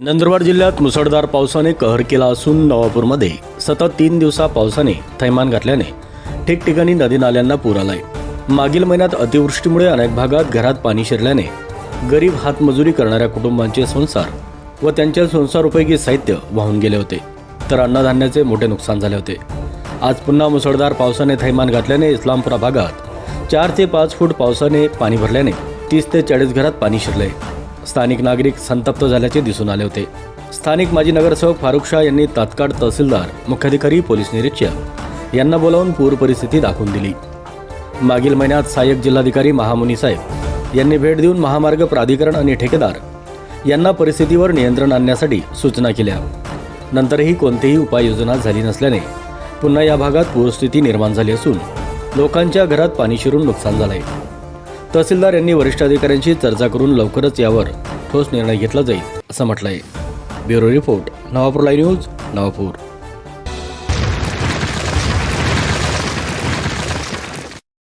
नंदुरबार जिल्ह्यात मुसळधार पावसाने कहर केला असून नवापूरमध्ये सतत तीन दिवसा पावसाने थैमान घातल्याने ठिकठिकाणी नदी नाल्यांना पूर आलाय. मागील महिन्यात अतिवृष्टीमुळे अनेक भागात घरात पाणी शिरल्याने गरीब हातमजुरी करणाऱ्या कुटुंबांचे संसार व त्यांच्या संसारोपयोगी साहित्य वाहून गेले होते. तर अन्नधान्याचे मोठे नुकसान झाले होते. आज पुन्हा मुसळधार पावसाने थैमान घातल्याने इस्लामपुरा भागात चार ते पाच फूट पावसाने पाणी भरल्याने तीस ते चाळीस घरात पाणी शिरले स्थानिक नागरिक संतप्त झाल्याचे दिसून आले होते. स्थानिक माजी नगरसेवक फारुख शाह यांनी तात्काळ तहसीलदार मुख्याधिकारी पोलीस निरीक्षक यांना बोलावून पूर परिस्थिती दाखवून दिली. मागील महिन्यात सहाय्यक जिल्हाधिकारी महामुनी साहेब यांनी भेट देऊन महामार्ग प्राधिकरण आणि ठेकेदार यांना परिस्थितीवर नियंत्रण आणण्यासाठी सूचना केल्या. नंतरही कोणतीही उपाययोजना झाली नसल्याने पुन्हा या भागात पूरस्थिती निर्माण झाली असून लोकांच्या घरात पाणी शिरून नुकसान झालं आहे तहसीलदार यांनी वरिष्ठ अधिकाऱ्यांशी चर्चा करून लवकरच यावर ठोस निर्णय घेतला जाईल असं म्हटलंय. Bureau report Navapur live news Navapur.